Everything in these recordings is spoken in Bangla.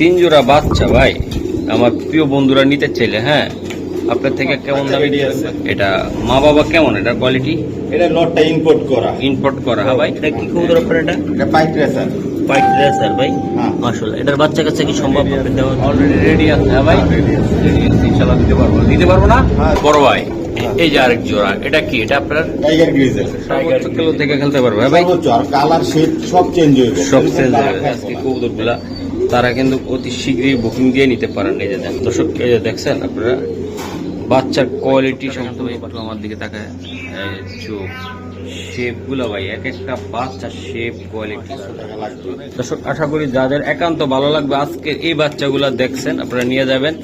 তিন জোড়া বাচ্চা ভাই। আমার প্রিয় বন্ধুরা নিতে চাইলে হ্যাঁ? আপনার থেকে কেমন দামে এটা মা বাবা কেমন? এটা কোয়ালিটি এটা লটটা ইম্পোর্ট করা। ইম্পোর্ট করা হ্যাঁ ভাই। এটা কি কবুতর আপনার এটা? এটা পাইপ রেসার হোয়াইট রেসার ভাই। হ্যাঁ। মাশাআল্লাহ। এটার বাচ্চা কাছে কি সম্ভব হবে। দেওয়া অলরেডি রেডি আছে হ্যাঁ ভাই। হ্যাঁ, ready রেডি আছে ইনশাআল্লাহ দিতে পারব। দিতে পারব না? হ্যাঁ। বড় ভাই। হ্যাঁ। এই যে আরেক জোড়া এটা কি? এটা আপনার? টাইগার গ্রিজেল কিলো থেকে খেলতে পারবে হ্যাঁ ভাই। সর্বোচ্চ আর কালার শেড সব চেঞ্জ হয়ে গেছে সব সেল আজকে কবুতরগুলা তারা কিন্তু অতি শীঘ্রই বুকিং দিয়ে নিতে পারেন এই যে দর্শক দেখছেন আপনারা বাচ্চার কোয়ালিটি সম্পূর্ণ একটু আমার দিকে তাকায়। চোখ শেপগুলা ভাই এক একটা বাচ্চা শেপ কোয়ালিটি দর্শক আশা করি যাদের একান্ত ভালো লাগবে আজকে এই বাচ্চাগুলা দেখছেন আপনারা নিয়ে যাবেন।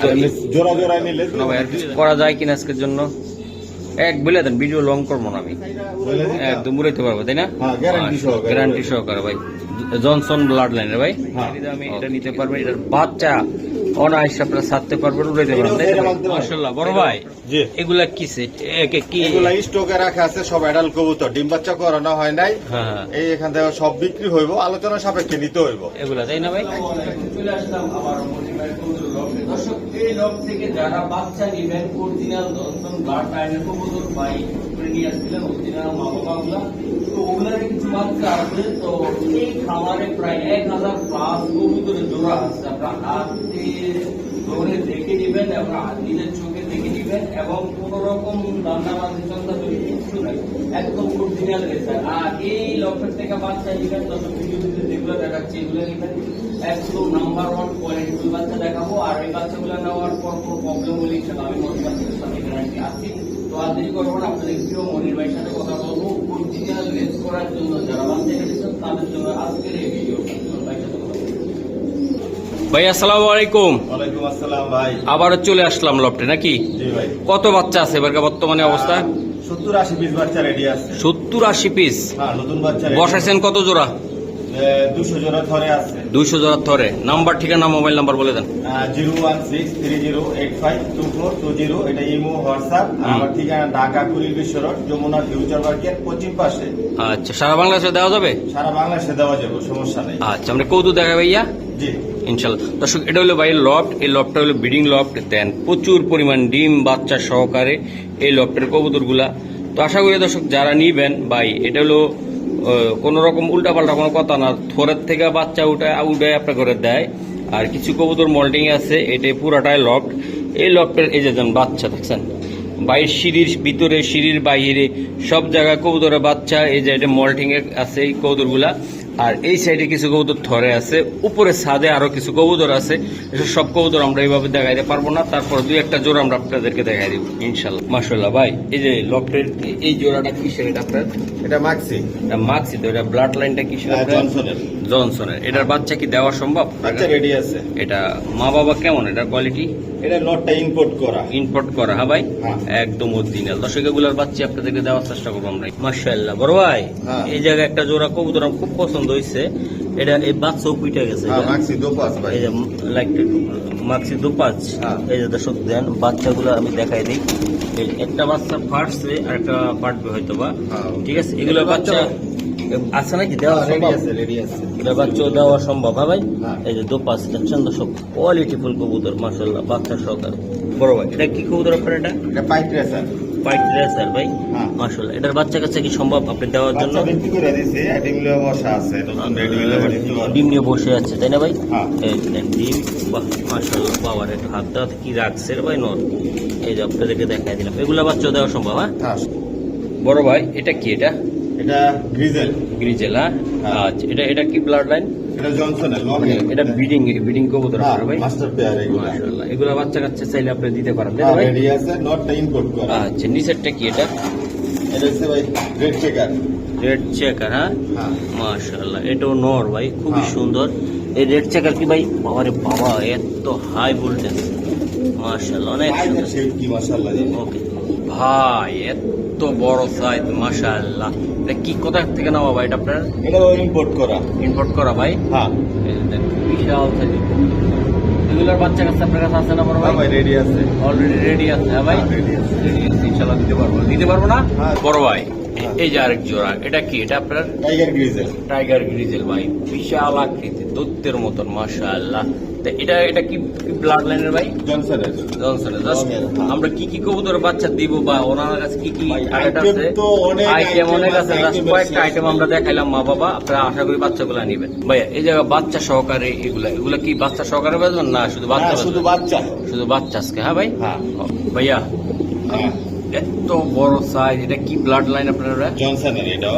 তো জোড়া জোড়া নিলে। ভাই আর কিছু করা যায় কিনা আজকের জন্য? এক বলে দেন ভিডিও লং করব না আমি। একদম মুড়াইতে পারব তাই না? হ্যাঁ, guarantee সহকারে। গ্যারান্টি সহকারে ভাই। জনসন ব্লাড লাইনের ভাই। হ্যাঁ। আমি এটা নিতে পারবেন এটার বাচ্চা অনায়াসে আপনারা ছাড়তে পারবেন উড়াইতে পারবেন তাই তো ভাই? মাশাআল্লাহ বড় ভাই। এগুলা কি সেট কি? এগুলা স্টকে রাখা আছে সব অ্যাডাল কবুতর। ডিম বাচ্চা করানো হয় নাই। হ্যাঁ হ্যাঁ। এই এখান থেকে সব বিক্রি হইব আলোচনা সাপেক্ষে নিতে হইব। এগুলা তাই না ভাই চলে আসলাম আবার দর্শক লক থেকে যারা বাচ্চা নিবেন, অরিজিনাল দর্শন ব্লাড লাইনের কবুতর ভাই নিয়ে আসছিলেন অরিজিনাল মা বাবাগুলা তো ওগুলার কিছু বাচ্চা আছে, তো এই খামারে প্রায় এক হাজার প্লাস কবুতরের জোড়া আছে। আপনার হাত ধরে দেখে নিবেন এবং নিজের চোখে দেখে নিবেন, এবং কোন রকম রান্নাবাজি চন্দা তৈরি কিছু নাই। একদম অরিজিনাল রেসার আর এই লকেট থেকে বাচ্চা নিবেন তত ভিডিওতে যেগুলো দেখাচ্ছি, এগুলো নিবেন। একদম নাম্বার ওয়ান কোয়ালিটি বাচ্চা দেখাবো। আর এই বাচ্চাগুলো নেওয়ার পর কোনো প্রবলেম হলে সেটা আমি মনে বাচ্চাদের সাথে গ্যারান্টি আছি। তো আর দেরি করব না আপনাদের প্রিয় মনির ভাইয়ের সাথে কথা বলব। অরিজিনাল রেস করার জন্য যারা বাচ্চা তাদের জন্য আজকের এই। ভাই আসসালামু আলাইকুম। ওয়ালাইকুম আসসালাম ভাই। আবারও চলে আসলাম লফটে নাকি? কত বাচ্চা আছে এবার বর্তমানে অবস্থা? সত্তর আশি পিস বাচ্চা রেডি আছে। সত্তর আশি পিস হ্যাঁ নতুন বাচ্চা বসাইছেন কত জোড়া? দুইশো জোড়া ধরে নাম্বার ঠিকানা মোবাইল নাম্বার বলে দেন। Zero one six three zero eight five two four two zero. এটা ইমো হোয়াটসঅ্যাপ। আমার ঠিকানা ঢাকা কুড়ি বিশ্ব রোড যমুনা ফিউচার মার্কেট পশ্চিম পাশে। আচ্ছা সারা বাংলাদেশে দেওয়া যাবে? সারা বাংলাদেশে দেওয়া যাবে সমস্যা নেই। আচ্ছা আমরা কৌতু দেখা ভাইয়া? জি। ইনশাল্লাহ। দর্শক এটা হলো ভাই লফট এই লফটটা হলো ব্রিডিং লফট দেন প্রচুর পরিমাণ ডিম বাচ্চা সহকারে এই লফটের কবুতরগুলা। তো আশা করি দর্শক যারা নিবেন ভাই এটা হলো কোন রকম উল্টাপাল্টা কোনো কথা না। থোরের থেকে বাচ্চা উঠে উঠে আপনার করে দেয়। আর কিছু কবুতর মল্টিং আছে এটা পুরাটাই লফট এই লফটের এই যে বাচ্চা, দেখছেন? বাইর সিঁড়ির ভিতরে সিঁড়ির বাইরে সব জায়গায় কবুতরের বাচ্চা, এই যে এটা মল্টিং এ আছে এই কবুতরগুলা। আর এই সাইডে কিছু কবুতর থরে আছে উপরে ছাদে আরও কিছু কবুতর আছে। এসব সব কবুতর আমরা এইভাবে দেখাইতে পারব না তারপর দুই একটা জোড়া আমরা আপনাদেরকে দেখাই দিব ইনশাল্লাহ। মাসাল্লাহ ভাই এই যে লফটের এই জোড়াটা কিসের এটা আপনার? এটা মাক্সি। এটা মার্কসি তো এটা ব্লাড লাইনটা কিসের হ্যাঁ, জনসনের। জনসনের। এটার বাচ্চা কি দেওয়া সম্ভব? বাচ্চা রেডি আছে। এটা মা বাবা কেমন? এটা কোয়ালিটি এটা লটটা ইম্পোর্ট করা। ইম্পোর্ট করা হ্যাঁ ভাই? হ্যাঁ। একদম অরিজিনাল দর্শক এগুলোর বাচ্চা আপনাদেরকে দেওয়ার চেষ্টা করব আমরা। মার্শাল্লাহ বড় ভাই। এই জায়গায় একটা জোড়া কবুতর আমার খুব পছন্দ হয়েছে এটা এই পুইটা গেছে হ্যাঁ দোপাস এই যে মাক্সি হ্যাঁ। এই যে দর্শক দেন বাচ্চাগুলো আমি দেখাই দিই। একটা বাচ্চা ফাটছে আর একটা ফাটবে হয়তো বা হ্যাঁ। ঠিক আছে এগুলো বাচ্চা আছে নাকি? দেওয়া সম্ভব? বাচ্চা দেওয়া সম্ভব হ্যাঁ ভাই। এই যে দু পাঁচ দেখছেন দর্শক? কোয়ালিটি ফুল কবুতর মাসাল্লাহ বাচ্চা সহকারে। বড় ভাই এটা কি কবুতর আপনার এটা? ভাই? হ্যাঁ। এটার বাচ্চা কাছে কি সম্ভব আপনি দেওয়ার জন্য? বিক্রি করে বসা আছে। ডিম নিয়ে বসে আছে তাই না ভাই? হ্যাঁ। ডিম মাসাল্লাহ বাবার একটা হাতটা কি রাখছে ভাই নর? এই যে আপনাদেরকে দেখাই দিলাম। এগুলা বাচ্চা দেওয়া সম্ভব হ্যাঁ? হ্যাঁ। বড় ভাই এটা কি এটা? এটা গ্রিজেল। গ্রিজেলা হ্যাঁ। আচ্ছা এটা এটা কি ব্লাড লাইন এটা জনসনের এটা ব্রিডিং ব্রিডিং কবুতর আপনার ভাই। মাস্টার পেয়ার এগুলো। মাশাআল্লাহ এগুলা বাচ্চা কাচ্চা চাইলে আপনি দিতে পারেন তাই ভাই? রেডি আছে নটটা ইম্পোর্ট করা। আচ্ছা নিচেরটা কি এটা? এটা হচ্ছে ভাই রেড চেকার রেড চেকার হ্যাঁ? মাশাআল্লাহ এটাও নর ভাই খুবই হ্যাঁ। সুন্দর। এই রেড চেকার কি ভাই? বাবারে বাবা এত হাই ভোল্টেজ মাশাআল্লাহ অনেক সুন্দর। কি মাশাআল্লাহ। ওকে। ভাই এত বড় সাইজ মাশাআল্লাহ। এটা কি কোথা থেকে নেওয়া ভাই এটা আপনার? এটা ইম্পোর্ট করা। ইম্পোর্ট করা ভাই? হ্যাঁ। বিশাল সাইজ এগুলোর বাচ্চা কাছে আপনার কাছে আছে না বড় হ্যাঁ ভাই রেডি আছে। অলরেডি রেডি আছে হ্যাঁ ভাই? রেডি আছে। রেডি আছে ইনশাআল্লাহ দিতে পারব। দিতে পারব না? হ্যাঁ। বড় ভাই। এই যে আরেক জোড়া এটা কি? এটা আপনার? টাইগার গ্রিজেল টাইগার গ্রিজেল ভাই। বিশাল আকৃতি দৈত্যের মতন এটা এটা কি ব্লাড লাইনের ভাই? জনসনের জনসনের জাস্ট রঙের, হ্যাঁ। আমরা কি কি কবুতর বাচ্চা দিব বা ওনার কাছে কি কি ভাই, আছে? তো অনেক আইটেম অনেক আছে এর কয়েকটা আইটেম আমরা দেখাইলাম মা বাবা আপনারা আশা করি বাচ্চাগুলো নেবেন। ভাইয়া এই জায়গা বাচ্চা সহকারে এগুলা এগুলা কি বাচ্চা সহকারে বেচবেন না শুধু বাচ্চা হ্যাঁ, শুধু বাচ্চা। শুধু বাচ্চা আজকে হ্যাঁ ভাই? হ্যাঁ। ভাইয়া হ্যাঁ। এত বড় সাইজ এটা কি ব্লাড লাইন আপনারা জনসনের এটা।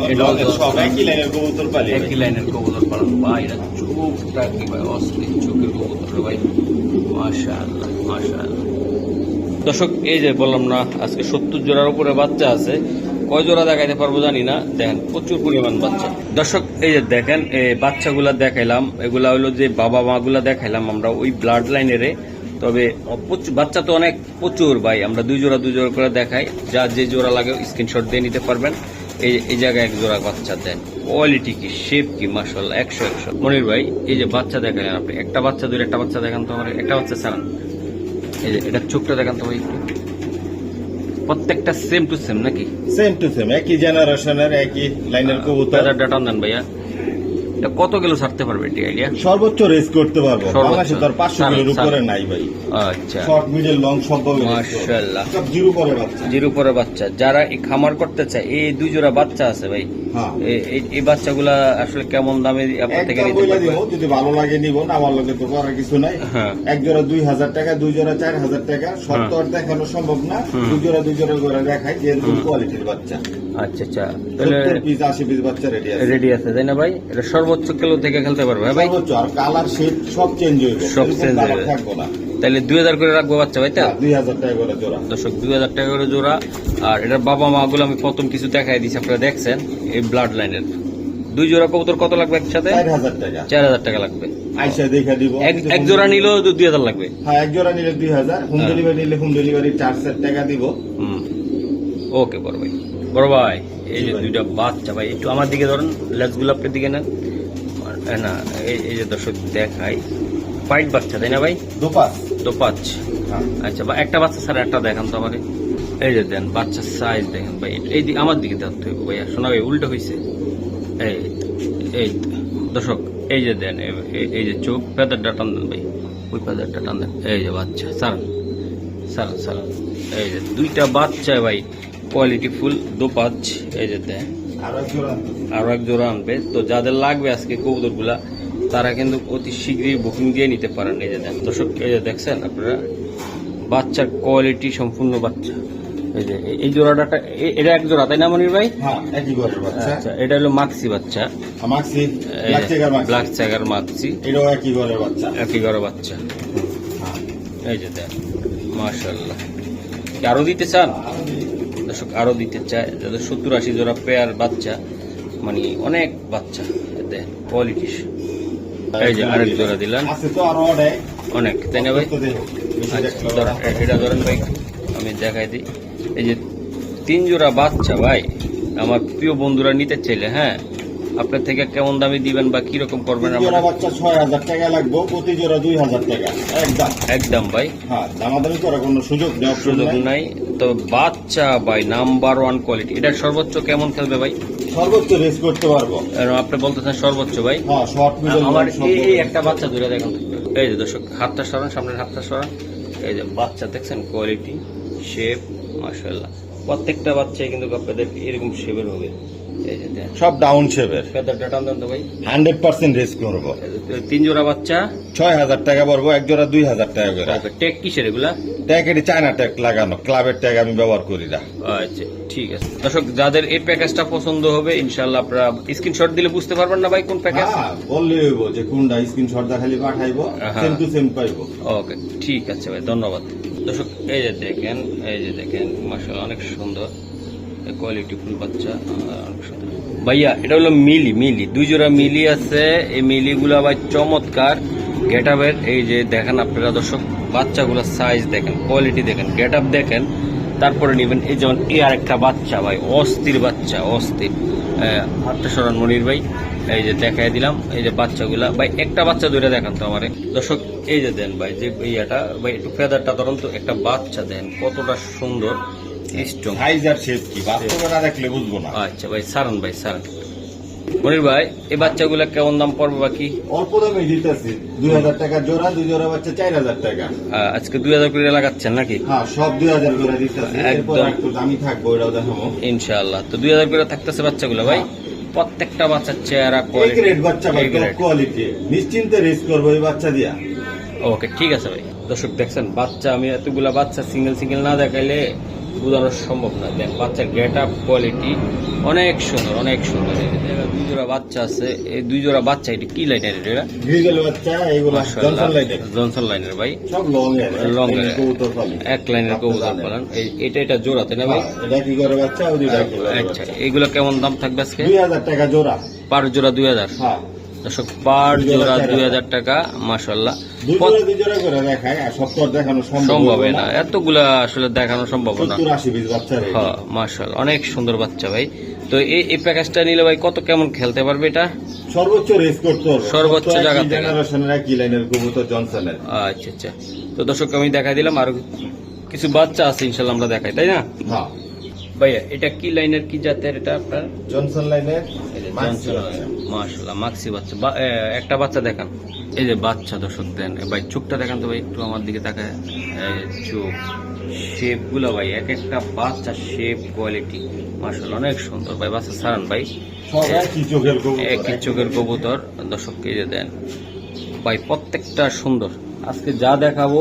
একই লাইনের কবুতর পালি ভাই। একই লাইনের কবুতর পালন। ভাই এটা চোখটা কি ভাই অস্থির চোখের কবুতর ভাই। মাশাআল্লাহ মাশাআল্লাহ। দর্শক এই যে বললাম না আজকে সত্তর জোড়ার উপরে বাচ্চা আছে। কয় জোড়া দেখাইতে পারব জানি না। দেখেন প্রচুর পরিমাণ বাচ্চা। দর্শক এই যে দেখেন এই বাচ্চাগুলা দেখাইলাম। এগুলা হলো যে বাবা মা গুলা দেখাইলাম আমরা ওই ব্লাড লাইনেরে তবে বাচ্চা তো অনেক প্রচুর ভাই আমরা দুই জোড়া দুই জোড়া করে দেখাই। যা যে জোড়া লাগে স্ক্রিনশট দিয়ে নিতে পারবেন। এই এই জায়গায় এক জোড়া বাচ্চা দেন। কোয়ালিটি কি শেপ কি মাসাল্লাহ একশো একশো। মনির ভাই এই যে বাচ্চা দেখালেন আপনি একটা বাচ্চা দুই একটা বাচ্চা দেখান তো আমার একটা বাচ্চা ছাড়ান। এই যে এটা চোখটা দেখান তো ভাই একটু। প্রত্যেকটা সেম টু সেম নাকি? সেম টু সেম একই জেনারেশনের একই লাইনের কবুতর। ডাটা দেন ভাইয়া। এটা কত কিলো ছাড়তে পারবে এটি আইডিয়া সর্বোচ্চ রেস করতে পারব। বাংলাদেশে তোর পাঁচশো কিলোর উপরে নাই ভাই। আচ্ছা। শর্ট মিডল লং সব মাশাআল্লাহ। সব জিরো পরে বাচ্চা। জির উপরে বাচ্চা। যারা এই খামার করতে চায় এই দুই জোড়া বাচ্চা আছে ভাই। হ্যাঁ। এই- বাচ্চাগুলা আসলে কেমন দামে আপনার থেকে নিতে বইলা পারবে? যদি ভালো লাগে নিব না আমার লগে তো করার কিছু নাই। হ্যাঁ। এক জোড়া দুই হাজার টাকা দুই জোড়া চার হাজার টাকা। সব তো আর দেখানো সম্ভব না। দুই জোড়া দুই জোড়া করে দেখাই যে কোয়ালিটির বাচ্চা। আচ্ছা আচ্ছা। তাহলে পিস আশি পিস বাচ্চা রেডি আছে। রেডি আছে তাই না ভাই? এটা সর্বোচ্চ কিলো থেকে খেলতে পারবে হ্যাঁ ভাই? সর্বোচ্চ আর কালার শেপ সব চেঞ্জ সব এরকম change colour হইবে। থাকব না। তাহলে দুই হাজার করে রাখব বাচ্চা ভাই তা? দুই হাজার টাকা করে জোড়া। দর্শক দুই হাজার টাকা করে জোড়া। আর এটার বাবা মা গুলো আমি প্রথম কিছু দেখাই দিচ্ছি আপনারা দেখছেন? এই ব্লাড লাইনের দুই জোড়া কবুতর কত লাগবে একসাথে? চার হাজার টাকা। চার লাগবে। আইসা দেখা দিব। এক জোড়া নিলেও দুই হাজার লাগবে। হ্যাঁ এক জোড়া নিলে দুই হাজার। হোম হ্যাঁ। ডেলিভারি নিলে হোম ডেলিভারি চারশো টাকা দিব। হুম। ওকে বড় ভাই। বড় ভাই এই যে দুইটা বাচ্চা ভাই একটু আমার দিকে ধরেন লেজগুলো আপনার দিকে নেন। না এই যে দর্শক দেখাই হোয়াইট বাচ্চা তাই না ভাই? দোপাস তো পাঁচ হ্যাঁ। আচ্ছা বা একটা বাচ্চা স্যার একটা দেখান তো আমাকে এই যে দেন বাচ্চার সাইজ দেখেন ভাই এই দিকে আমার দিকে দেখতে হইব ভাইয়া শোনা ভাই উল্টো হয়েছে এই এই দর্শক এই যে দেন এই- যে চোখ ফেদারটা টান দেন ভাই ওই ফেদারটা টান দেন। এই যে বাচ্চা সারান সারান সারান এই যে দুইটা বাচ্চা ভাই কোয়ালিটি ফুল দোপাচ এই যে দেন। আর এক জোড়া আনবে। তো যাদের লাগবে আজকে কবুতরগুলা তারা কিন্তু অতি শীঘ্রই বুকিং দিয়ে নিতে পারেন। এই যে দেখেন দর্শক এই যে দেখছেন আপনারা? বাচ্চার কোয়ালিটি সম্পূর্ণ বাচ্চা। এই যে এই- জোড়াটা এটা এক জোড়া তাই না মনির ভাই? হ্যাঁ ঘরের আচ্ছা এটা হলো মাক্সি বাচ্চা। মাক্সি ব্ল্যাক চাগার মাক্সি। এটাও একই ঘরের বাচ্চা। একই ঘরে বাচ্চা। হ্যাঁ। এই যে দেন মাশাল্লাহ কি আরও দিতে চান? দর্শক আরও দিতে চায় যাদের সত্তর আশি জোড়া পেয়ার বাচ্চা মানে অনেক বাচ্চা দেন কোয়ালিটি এই যে আরেক জোড়া আরও অনেক। তাই না ভাই? আচ্ছা, এটা ধরেন ভাই আমি দেখাই দিই। এই যে তিন জোড়া বাচ্চা ভাই আমার প্রিয় বন্ধুরা নিতে চাইলে হ্যাঁ? আপনার থেকে কেমন দামি দিবেন বা কীরকম করবেন জোড়া বাচ্চা ছয় হাজার টাকা লাগবে প্রতি জোড়া দুই হাজার টাকা একদম। একদম ভাই। হ্যাঁ দামাদামি করার কোনো সুযোগ option সুযোগ নাই। তো বাচ্চা ভাই নাম্বার ওয়ান কোয়ালিটি এটা সর্বোচ্চ কেমন খেলবে ভাই? সর্বোচ্চ রেস করতে পারব। আপনি বলতেছেন সর্বোচ্চ ভাই। হ্যাঁ আমার এই একটা বাচ্চা ধরে দেখেন। এই যে দর্শক হাতটা সরান সামনের হাতটা সরান। এই যে বাচ্চা দেখছেন কোয়ালিটি শেপ প্রত্যেকটা বাচ্চাই কিন্তু আপনাদের এরকম শেপের হবে। সব ডাউন শেপের ফেদারটা টান দেন তো ভাই। হান্ড্রেড পার্সেন্ট রেস করব। তিন জোড়া বাচ্চা। ছয় হাজার টাকা পড়ব এক জোড়া দুই হাজার টাকা করে। টেক কিসের এগুলা? ট্যাগ এটি চায়না ট্যাগ লাগানো ক্লাবের ট্যাগ আমি ব্যবহার করি না। আচ্ছা ঠিক আছে। দর্শক যাদের এই প্যাকেজটা পছন্দ হবে ইনশাল্লাহ আপনারা স্ক্রিনশট দিলে বুঝতে পারবেন না ভাই কোন প্যাকেজ বললেই হইব যে কোনটা স্ক্রিনশট দেখালি পাঠাইবো। সেম টু সেম পাইবো। ওকে ঠিক আছে ভাই ধন্যবাদ। দর্শক এই যে দেখেন এই যে দেখেন মার্শাল অনেক সুন্দর। কোয়ালিটি ফুল বাচ্চা ভাইয়া, এটা হলো মিলি মিলি। দুই জোড়া মিলি আছে। এই মিলিগুলা ভাই চমৎকার। গেট আপের এই যে দেখেন আপনারা দর্শক, বাচ্চাগুলো সাইজ দেখেন কোয়ালিটি দেখেন গেট দেখেন। তারপরে নেবেন, এই যেমন এই আরেকটা বাচ্চা ভাই, অস্থির বাচ্চা, অস্থির। সরান মনির ভাই, এই যে দেখাই দিলাম, এই যে বাচ্চাগুলা। ভাই, একটা বাচ্চা ধরে দেখান তো আমারে। দর্শক, এই যে দেন ভাই, যে ইয়াটা, ভাই, একটু ফেদারটা ধরুন তো, একটা বাচ্চা দেন, কতটা সুন্দর। Strong. সাইজ আর শেপ কি? বাস্তবে দেখলে বুঝব না। আচ্ছা ভাই সারান ভাই সারান। মনির ভাই এই বাচ্চাগুলা কেমন দাম পড়বে বাকি অল্প দামে দিতেছি। দুই হাজার টাকা জোড়া দুই জোড়া বাচ্চা চার হাজার টাকা। আজকে দুই হাজার করে লাগাচ্ছেন নাকি? হ্যাঁ সব দুই হাজার করে দিতেছি। একদম। একটু দামি থাকব ওটাও দেখাবো। ইনশাআল্লাহ। তো দুই হাজার করে থাকতেছে বাচ্চাগুলো ভাই? প্রত্যেকটা বাচ্চার চেহারা গ্রেড বাচ্চা ভাই কোয়ালিটি নিশ্চিন্তে রেস করব এই বাচ্চা দিয়া। ওকে ঠিক আছে ভাই। দর্শক দেখছেন বাচ্চা আমি এতগুলা বাচ্চা সিঙ্গেল সিঙ্গেল না দেখাইলে বোঝানো সম্ভব না। দেখ বাচ্চার গেট আপ কোয়ালিটি অনেক সুন্দর অনেক সুন্দর। দুই জোড়া বাচ্চা আছে। এই দুই জোড়া বাচ্চা এটা কি লাইনের এটা? জনসন লাইনের ভাই। সব লং এক লাইনের কবুতর পালন। এই- এটা এটা জোড়াতে না ভাই? হ্যাঁ, এটা কি করে বাচ্চা? ওই দুইটা আচ্ছা। বাচ্চা এগুলো কেমন দাম থাকবে আজকে? দুই হাজার টাকা জোড়া। পার জোড়া দুই হাজার। হ্যাঁ। দর্শক পার জোড়া দুই হাজার। টাকা মাসাল্লাহ সম্ভব না। এতগুলা আসলে দেখানো সম্ভব না। হ্যাঁ মার্শাল অনেক সুন্দর বাচ্চা ভাই। তো এই এই প্যাকেজটা নিলে ভাই কত কেমন খেলতে পারবে এটা? সর্বোচ্চ রেস করতে সর্বোচ্চ জায়গা থেকে। আচ্ছা আচ্ছা। তো দর্শক আমি দেখাই দিলাম আর কিছু বাচ্চা আছে ইনশাল্লাহ আমরা দেখাই তাই না? হ্যাঁ। ভাইয়া এটা কি লাইনের কি জাতের এটা আপনার? জনসন লাইনের মাক্সি মাক্সি বাচ্চা। বা- একটা বাচ্চা দেখান। এই যে বাচ্চা দর্শক দেন ভাই চোখটা দেখান তো ভাই একটু আমার দিকে তাকায়। চোখ শেপগুলো ভাই এক একটা বাচ্চা শেপ কোয়ালিটি মার্শাল্লাহ অনেক সুন্দর ভাই বাচ্চা সারান ভাই। একই চোখের কবুতর দর্শককে যে দেন ভাই প্রত্যেকটা সুন্দর। আজকে যা দেখাবো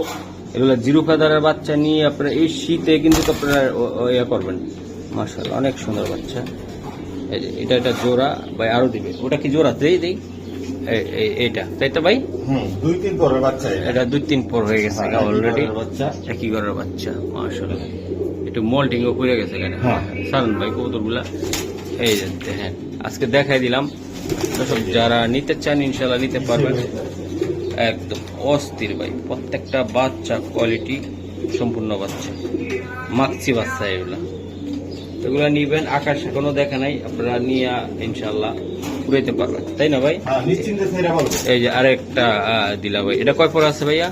এগুলো জিরো ফেদারের বাচ্চা নিয়ে আপনারা এই শীতে কিন্তু আপনারা ইয়ে করবেন। মার্শাল অনেক সুন্দর বাচ্চা। এই যে এটা এটা জোড়া ভাই আরও দিবে। ওটা কি জোড়া? দেই দেই। এই- এই- এইটা। তাই তো ভাই? দুই তিন পরের বাচ্চা এটা। দুই তিন পর হয়ে গেছে হ্যাঁ, অলরেডি বাচ্চা। একই ঘরের বাচ্চা মার্শাল একটু মল্টিং ও পড়ে গেছে এখানে হ্যাঁ। সারন ভাই কবুতরগুলা। এই যে দেখেন আজকে দেখাই দিলাম। যারা নিতে চান ইনশাল্লাহ নিতে পারবেন। একদম অস্থির ভাই। প্রত্যেকটা বাচ্চা কোয়ালিটি সম্পূর্ণ বাচ্চা। মাকচি বাচ্চা এগুলা। এগুলা নিবেন আকাশ কোনো দেখা নাই আপনারা নিয়া ইনশাল্লাহ পুরাইতে পারবেন। তাই না ভাই? হ্যাঁ এই যে আরেকটা আহ, দিলা ভাই। এটা কয় পর আছে ভাইয়া?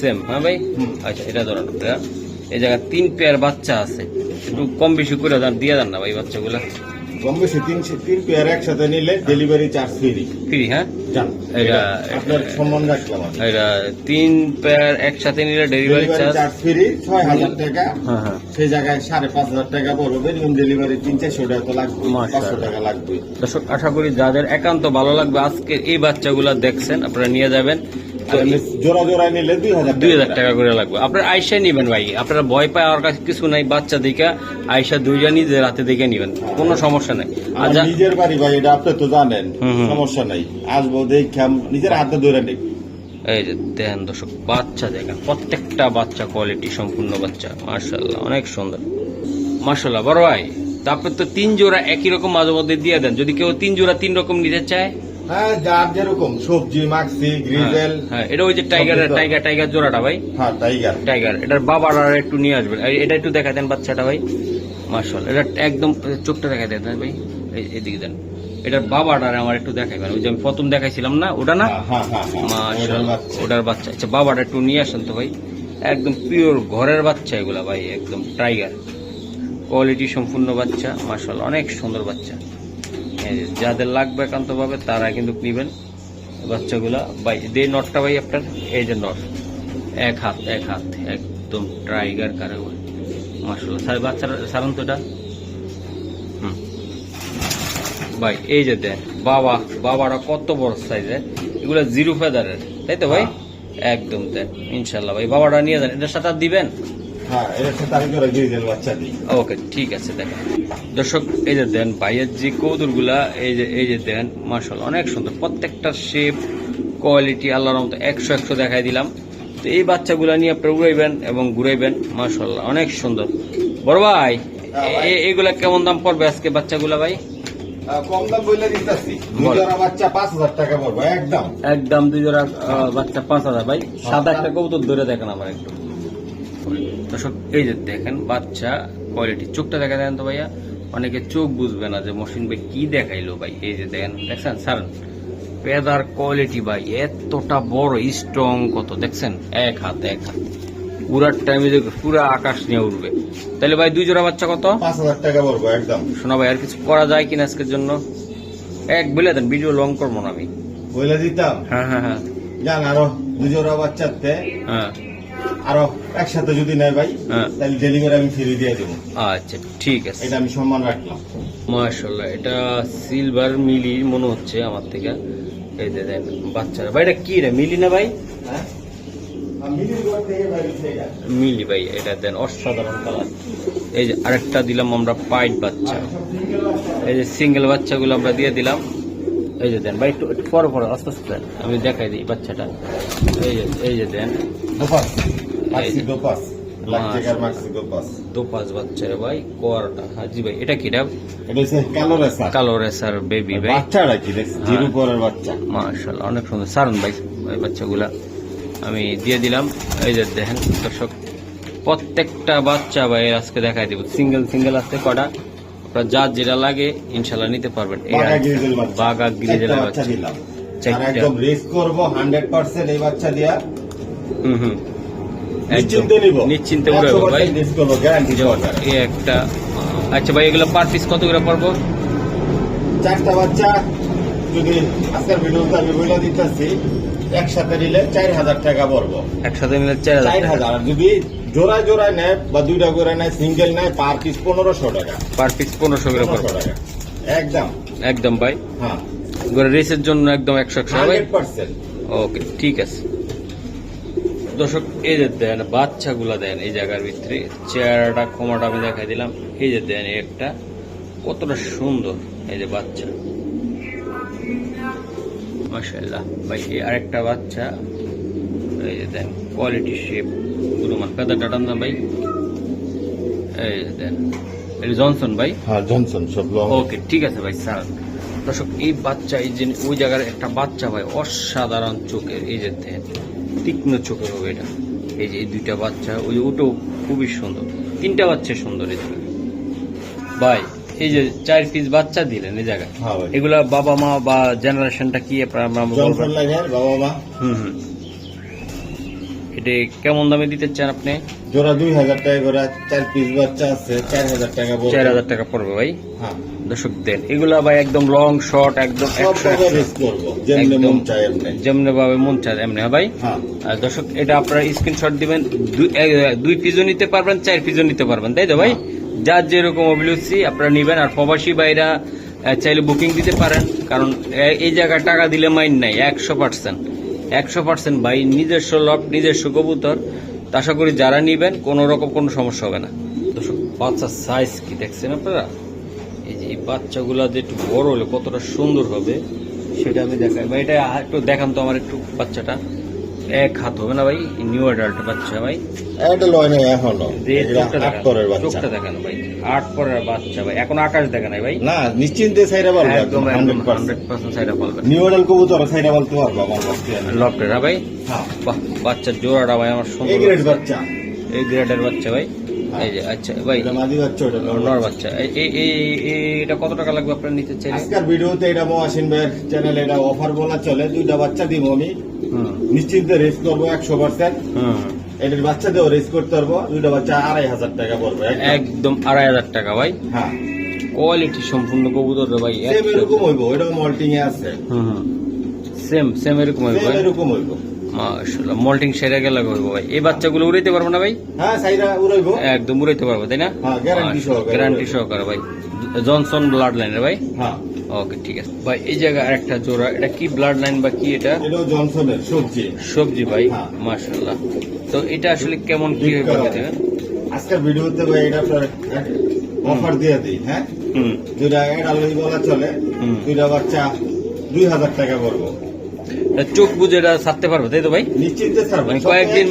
সেম হ্যাঁ ভাই। আচ্ছা এটা ধরেন আপনারা এই জায়গায় তিন পেয়ার বাচ্চা আছে। একটু কম বেশি করে দেন দিয়ে দেন না ভাই বাচ্চাগুলা। কম বেশি তিন তিন পেয়ার একসাথে নিলে ডেলিভারি চার্জ ফ্রি ফ্রি হ্যাঁ? এটা- আপনার সম্মান রাখলাম এটা তিন পেয়ার একসাথে নিলে ডেলিভারি চার্জ ফ্রি ছয় হাজার টাকা। হ্যাঁ হ্যাঁ। সেই জায়গায় সাড়ে পাঁচ হাজার টাকা পড়বে ডেলিভারি তিন চারশো টাকা তো লাগবে পাঁচশো টাকা লাগবে। দর্শক আশা করি যাদের একান্ত ভালো লাগবে আজকে এই বাচ্চাগুলা দেখছেন আপনারা নিয়ে যাবেন। জোড়া জোড়া নিলে দুই হাজার দুই হাজার টাকা করে লাগবে। আপনার আয়সা নিবেন ভাই। আপনারা ভয় পায় আমার কাছে কিছু নাই বাচ্চা দেখে আয়সা দুইটা নিজে রাতে দেখে নিবেন। কোনো সমস্যা নাই। আর নিজের বাড়ি ভাই এটা আপনি তো জানেন হুম, হুম। সমস্যা নাই। আসব দেখাম নিজের হাতে ধরে নেই। এই যে দেখেন দর্শক বাচ্চা দেখেন প্রত্যেকটা বাচ্চা কোয়ালিটি সম্পূর্ণ বাচ্চা। মার্শাল্লাহ অনেক সুন্দর। মার্শাল্লাহ বড় ভাই তারপর তো তিন জোড়া একই রকম মাঝে মধ্যে দিয়ে দেন। যদি কেউ তিন জোড়া তিন রকম নিতে চায় হ্যাঁ যার যেরকম সবজি মাক্সি গ্রিজেল হ্যাঁ এটা ওই যে টাইগার টাইগার টাইগার জোড়াটা ভাই? হ্যাঁ টাইগার। টাইগার এটার বাবার আর একটু নিয়ে আসবেন এটা একটু দেখা দেন বাচ্চাটা ভাই। মার্শাল এটা একদম চোখটা দেখা দেন ভাই। এদিকে দেন। এটার বাবাটা আমার একটু দেখাইবেন ওই যে আমি প্রথম দেখাইছিলাম না ওটা না? ওটার বাচ্চা। আচ্ছা বাবাটা একটু নিয়ে আসেন তো ভাই। একদম পিওর ঘরের বাচ্চা এগুলা ভাই একদম টাইগার। কোয়ালিটি সম্পূর্ণ বাচ্চা মার্শাল অনেক সুন্দর বাচ্চা। যাদের লাগবে একান্ত ভাবে তারা কিন্তু নিবেন বাচ্চাগুলা। ভাই দে নটটা ভাই আপনার এই যে নট। এক হাত এক হাত একদম টাইগার কারে বলে। মার্শাল স্যার বাচ্চারা সারান তো এটা। হুম। ভাই এই যে দেন বাবা বাবারা কত বড় সাইজের এগুলো জিরো ফেদারের তাই তো ভাই? একদম দেন ইনশাল্লাহ ভাই বাবাটা নিয়ে যান এটার সাথে দিবেন? হ্যাঁ এর সাথে আমি করে গ্রিজেল বাচ্চা দিই ওকে ঠিক আছে দেখেন দর্শক এই যে দেন ভাইয়ের যে কৌদুরগুলা এই যে এই যে দেন মার্শাল অনেক সুন্দর। প্রত্যেকটা শেপ কোয়ালিটি আল্লাহর মতো একশো একশো দেখাই দিলাম। তো এই বাচ্চাগুলা নিয়ে আপনারা উড়াইবেন এবং ঘুরাইবেন মার্শাল্লাহ অনেক সুন্দর। বড় ভাই হ্যাঁ, এ- এগুলা কেমন দাম পড়বে আজকে বাচ্চাগুলা ভাই? কম দাম বলে দিতেছি। দুই জোড়া বাচ্চা পাঁচ হাজার টাকা পড়বে একদম। একদম দুই জোড়া বাচ্চা পাঁচ হাজার ভাই। সাদা একটা কবুতর ধরে দেখেন আমার একটু। দর্শক এই যে দেখেন বাচ্চা কোয়ালিটি চোখটা দেখা দেন তো ভাইয়া? অনেকে চোখ বুঝবে না যে মসিন ভাই কি দেখাইলো ভাই। এই যে দেখেন দেখছেন? স্যার পেদার কোয়ালিটি ভাই এতটা বড় স্ট্রং কত দেখছেন? এক হাত এক হাত। উড়ার টাইমে যে পুরো আকাশ নিয়ে উঠবে তাহলে ভাই দুই জোড়া বাচ্চা কত? পাঁচ হাজার টাকা পড়ব একদম। শোনা ভাই আর কিছু করা যায় কিনা আজকের জন্য? এক বলে দেন ভিডিও লং করব না আমি। বলে দিতাম? হ্যাঁ হ্যাঁ হ্যাঁ। জান আরও দুজোড়া বাচ্চাতে হ্যাঁ। আরও একসাথে যদি নেয় ভাই হ্যাঁ। তাহলে ডেলিভারি আমি ফ্রি দিয়ে দেবো। আচ্ছা ঠিক আছে। এটা আমি সম্মান রাখলাম। মাশাল্লাহ এটা সিলভার মিলি মনে হচ্ছে আমার থেকে। এই যে দেন বাচ্চারা। ভাই এটা কি রে? মিলি না ভাই? হ্যাঁ? মিলি ভাই এটা দেন অসাধারণ কালার এই যে আরেকটা দিলাম আমরা পাইট বাচ্চা। এই যে সিঙ্গেল বাচ্চাগুলো আমরা দিয়ে দিলাম। এই যে দেন ভাই একটু একটু পরে পরে আস্তে আস্তে। আমি দেখাই দিই বাচ্চাটা। এই যে এই যে দেন। ভাই ভাই এটা কি কালো রেসার। বেবি ভাই। বাচ্চাটা কি জিরো হ্যাঁ। পরের বাচ্চা। মাশাল্লাহ অনেক সুন্দর। সারুন ভাই এই বাচ্চাগুলা। আমি দিয়ে দিলাম। এই যে দেখেন দর্শক প্রত্যেকটা বাচ্চা ভাই আজকে দেখাই দিব। সিঙ্গেল সিঙ্গেল আছে কটা। আপনার যার যেটা লাগে ইনশাল্লাহ নিতে পারবেন। বাঘা আর- গ্রিজেল বাচ্চা। বাঘা গ্রিজেল চারটা বাচ্চা দিলাম। একদম রেস করব হান্ড্রেড পার্সেন্ট এই বাচ্চা দিয়া। হুম হুম। নিশ্চিন্তে নিব। নিশ্চিন্তে উড়াবো ভাই। রেস করব গ্যারান্টি এই একটা আচ্ছা ভাই এগুলো পার পিস কত করে পড়ব? চারটা বাচ্চা যদি আজকের ভিডিওতে আমি বলে দিতেছি একসাথে নিলে চার হাজার টাকা পড়ব। একসাথে মিলে চার হাজার যদি জোড়ায় জোড়ায় নেয় বা দুইটা করে নেয় সিঙ্গেল নেয় পার পিস পনেরোশো টাকা। পার পিস পনেরোশো করে পড়ব। টাকা। একদম। একদম ভাই। হ্যাঁ। রেসের জন্য একদম একশো ওকে ঠিক আছে। দর্শক এই যে দেন বাচ্চাগুলা দেন এই জায়গার ভিতরে চেহারাটা ক্ষমাটা আমি দেখাই দিলাম। এই যে দেন একটা কতটা সুন্দর এই যে বাচ্চা। মাশাল্লাহ ভাই এই আরেকটা বাচ্চা এই যে দেন কোয়ালিটি শেপ গুরুমান টান ভাই। এই যে দেন জনসন ভাই? হ্যাঁ জনসন সব ওকে ঠিক আছে ভাই স্যার। দর্শক এই বাচ্চা এই যে ওই জায়গার একটা বাচ্চা ভাই অসাধারণ চোখের এই যে দেখেন তীক্ষ্ণ চোখের হবে এটা। এই যে এই দুইটা বাচ্চা ওই যে ওটাও খুবই সুন্দর। তিনটা বাচ্চা সুন্দর এই ভাই এই যে চার পিস বাচ্চা দিলেন এই জায়গায়। হ্যাঁ এগুলা বাবা মা বা জেনারেশনটা কি বাবা মা। হুম হুম। এটা কেমন দামে দিতে চান আপনি? জোড়া দুই হাজার টাকা করে চার পিস বাচ্চা আছে চার হাজার টাকা চার হাজার টাকা পড়বে ভাই। হ্যাঁ। দর্শক দেন এগুলা ভাই একদম লং শর্ট একদম যেমনি মন ভাবে মন চায় এমনি হ্যাঁ ভাই? হ্যাঁ। দর্শক এটা আপনারা স্ক্রিনশট দিবেন দুই- পিসও নিতে পারবেন চার পিসও নিতে পারবেন তাই তো ভাই? যার যেরকম অভিরুচি আপনারা নিবেন। আর প্রবাসী ভাইরা চাইলে বুকিং দিতে পারেন কারণ এই জায়গায় টাকা দিলে মাইন নাই একশো পার্সেন্ট একশো পার্সেন্ট ভাই নিজস্ব লট নিজস্ব কবুতর। আশা করি যারা নিবেন কোনো রকম কোনো সমস্যা হবে না। দর্শক বাচ্চার সাইজ কি দেখছেন আপনারা? এই যে এই বাচ্চাগুলো যে একটু বড় হলে কতটা সুন্দর হবে সেটা আমি দেখাই। ভাই এটা একটু দেখান তো আমার একটু বাচ্চাটা। এক হাত হবে না ভাই? নিউ অ্যাডাল্ট বাচ্চা ভাই। চোখটা দেখান। ভাই। আট পরের বাচ্চা ভাই। এখন আকাশ দেখা নাই ভাই? না নিশ্চিন্তে সাইরা পারব একদম হান্ড্রেড পার্সেন্ট সাইডা পালবেন নিউ মডেল কবুতর সাইরা বলতে পারব আমার বাচ্চা লফটের ভাই? হ্যাঁ। বাচ্চার জোড়াটা ভাই আমার এই সুন্দর বাচ্চা। এই গ্রেডের বাচ্চা ভাই। এই যে আচ্ছা ভাই মাদি বাচ্চা ওটা নর নর বাচ্চা। বাচ্চা। এই এই- এই- এই- এটা কত টাকা লাগবে আপনার নিতে চাইলে? আজকের ভিডিওতে এটা মহাসিন ভাইয়ের চ্যানেলে এটা অফার বলা চলে দুইটা বাচ্চা দিব আমি। নিশ্চিন্তে রেস করব একশো পার্সেন্ট এটার বাচ্চা দিয়েও রেস করতে পারব দুইটা বাচ্চা আড়াই হাজার টাকা পড়বে একদম। আড়াই হাজার টাকা ভাই। হ্যাঁ। কোয়ালিটি সম্পূর্ণ কবুতর ভাই সেম এরকম হইব ওইটাও মল্টিং এ আছে সেম সেম এরকম ভাই। এরকম হইব। মাশাআল্লাহ মল্টিং সেরা গেলে হইব ভাই। এই বাচ্চাগুলো উড়াইতে পারব না ভাই? হ্যাঁ সাইরা উড়াইব। একদম উড়াইতে পারব তাই না? হ্যাঁ, guarantee সহকারে গ্যারান্টি সহকারে ভাই। জনসন ব্লাড লাইনের ভাই? হ্যাঁ। ওকে ঠিক আছে। ভাই এই জায়গায় আরেকটা জোড়া এটা কি ব্লাড লাইন বা কি এটা? এটাও জনসনের সবজি। সবজি ভাই হ্যাঁ। মাশাআল্লাহ। তো এটা আসলে কেমন কি বলে দেবেন আজকের ভিডিওতে ভাই এটা অফার দিয়ে দিই হ্যাঁ? দুইটা এটা লই বলা চলে। দুইটা বাচ্চা দুই হাজার টাকা তা চোখ বুঝে এটা ছাড়তে পারবে তাই তো ভাই? নিশ্চিন্তে মানে কয়েকদিন-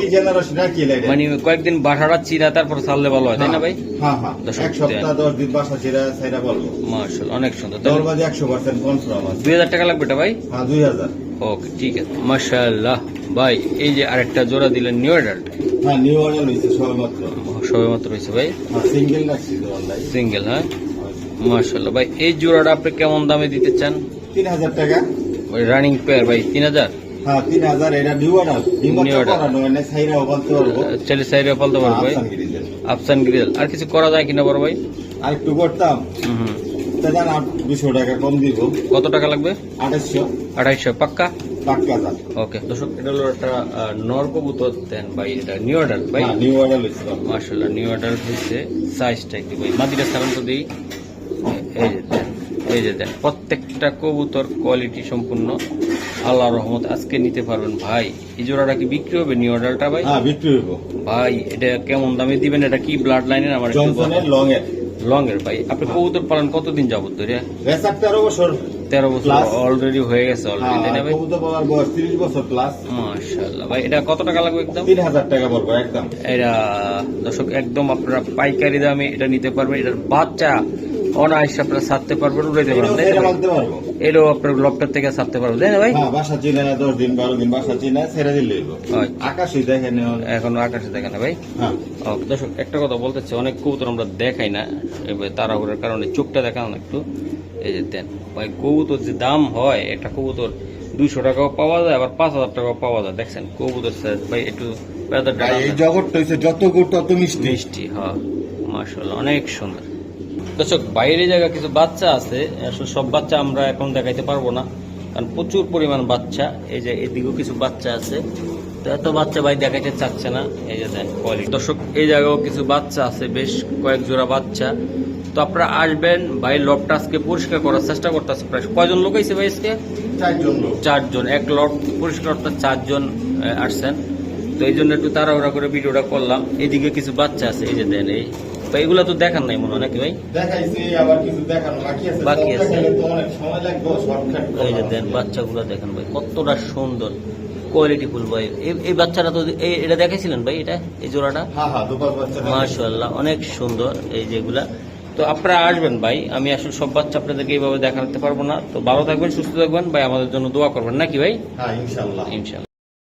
মানে কয়েকদিন বাসাটা চিরা তারপর ছাড়লে ভালো হয় তাই না ভাই? হ্যাঁ হ্যাঁ। এক সপ্তাহ দশ দিন বাসা ছেড়ে সাইরা বলব। মাশাআল্লাহ অনেক সুন্দর। দর একশো পার্সেন্ট কনফার্ম আছে। দুই হাজার টাকা লাগবে এটা ভাই? হ্যাঁ দুই হাজার। ওকে ঠিক আছে। মাশাআল্লাহ ভাই এই যে আরেকটা জোড়া দিলেন নিউ অ্যাডাল্ট হ্যাঁ নিউ অর্ডার হয়েছে ভাই? হ্যাঁ সিঙ্গেল রাখছি সিঙ্গেল হ্যাঁ? মাশাআল্লাহ ভাই এই জোড়াটা আপনি কেমন দামে দিতে চান? তিন হাজার টাকা। ওই রানিং পেয়ার ভাই তিন হাজার? হ্যাঁ তিন হাজার এটা নিউ অর্ডার ছেলে পারব। ভাই। আফসান। গ্রিল আর কিছু করা যায় কিনা বড় ভাই? আর একটু করতাম। হুম দুশো টাকা কম দিব। কত টাকা লাগবে? আঠাশশো আড়াইশো পাক্কা? ওকে দর্শক এটা হলো একটা আহ, নর কবুতর দেন ভাই এটা নিউ অর্ডার ভাই। নিউ অর্ডার মার্শাল্লাহ নিউ অর্ডার হচ্ছে সাইজটা একটু ভাই মাদিরা সালাম তো দিই। এই এই যে দেন প্রত্যেকটা কবুতর কোয়ালিটি সম্পূর্ণ আল্লাহ রহমত আজকে নিতে পারবেন। ভাই এই জোড়াটা কি বিক্রি হবে? নিউ অর্ডারটা ভাই? হ্যাঁ বিক্রি হইব। ভাই এটা কেমন দামে দিবেন? এটা কি ব্লাড লাইনের আমার জনসনের লং এর লং এর ভাই। আপনি কবুতর পালন কতদিন যাবত ধরে? রেসার তেরো বছর। তেরো বছর অলরেডি হয়ে গেছে অলরেডি তাই না ভাই? কবুতর বয়স তিরিশ বছর প্লাস মাশাল্লাহ ভাই এটা কত টাকা লাগবে একদম? তিন হাজার টাকা পড়ব একদম। এটা দর্শক একদম আপনারা পাইকারি দামে এটা নিতে পারবেন। এটার বাচ্চা অনায়াসে আপনারা ছাড়তে পারবেন উড়াইতে পারবেন এটাও আপনার লকটার থেকে ছাড়তে পারবেন তাই না ভাই? হ্যাঁ বাসা চিনে না দশ দিন বারো দিন বাসা চিনে ছেড়ে দিলে হইব। হয়। আকাশই দেখেন এখন। এখনও আকাশে দেখে না ভাই? হ্যাঁ। দর্শক একটা কথা বলতে চাই অনেক কবুতর আমরা দেখাই না এবার তাড়াহুড়োর কারণে চোখটা দেখানো না একটু। এই যে দেন ভাই কবুতর যে দাম হয় একটা কবুতর দুইশো টাকাও পাওয়া যায় আবার পাঁচ হাজার টাকাও পাওয়া যায়। দেখছেন কবুতর ভাই একটু এই জগৎটা হচ্ছে যত গুড় তত মিষ্টি। মিষ্টি হ্যাঁ মার্শাল্লাহ অনেক সুন্দর। দর্শক বাইরে জায়গা কিছু বাচ্চা আছে আসলে সব বাচ্চা আমরা এখন দেখাইতে পারব না কারণ প্রচুর পরিমাণ বাচ্চা এই যে এদিকেও কিছু বাচ্চা আছে তো এত বাচ্চা ভাই দেখাইতে চাচ্ছে না এই যে দেন কোয়ালিটি দর্শক এই জায়গাও কিছু বাচ্চা আছে বেশ কয়েক জোড়া বাচ্চা তো আপনারা আসবেন ভাই লটটা আজকে পরিষ্কার করার চেষ্টা করতেছে প্রায় কয়জন লোক আইছে ভাই আজকে? চারজন চারজন এক লট পরিষ্কার করতে চারজন আসছেন তো এই জন্য একটু তাড়াহুড়া করে ভিডিওটা করলাম এদিকে কিছু বাচ্চা আছে এই যে দেন এই তো এগুলা তো দেখান নাই মনে হয় নাকি ভাই? দেখাইছি আবার কিছু দেখানো বাকি আছে। বাকি আছে। তো অনেক সময় লাগবে শর্টকাট এই যে দেন বাচ্চাগুলো দেখেন ভাই কতটা সুন্দর কোয়ালিটি ফুল ভাই। এই- বাচ্চাটা তো এটা দেখাইছিলেন ভাই এটা এই জোড়াটা? হ্যাঁ হ্যাঁ দুপাশ বাচ্চা মাশাল্লাহ অনেক সুন্দর এই যেগুলা তো আপনারা আসবেন ভাই আমি আসলে সব বাচ্চা আপনাদেরকে এইভাবে দেখাতে পারব না। তো ভালো থাকবেন সুস্থ থাকবেন ভাই আমাদের জন্য দোয়া করবেন নাকি ভাই? হ্যাঁ ইনশাল্লাহ ইনশাল্লাহ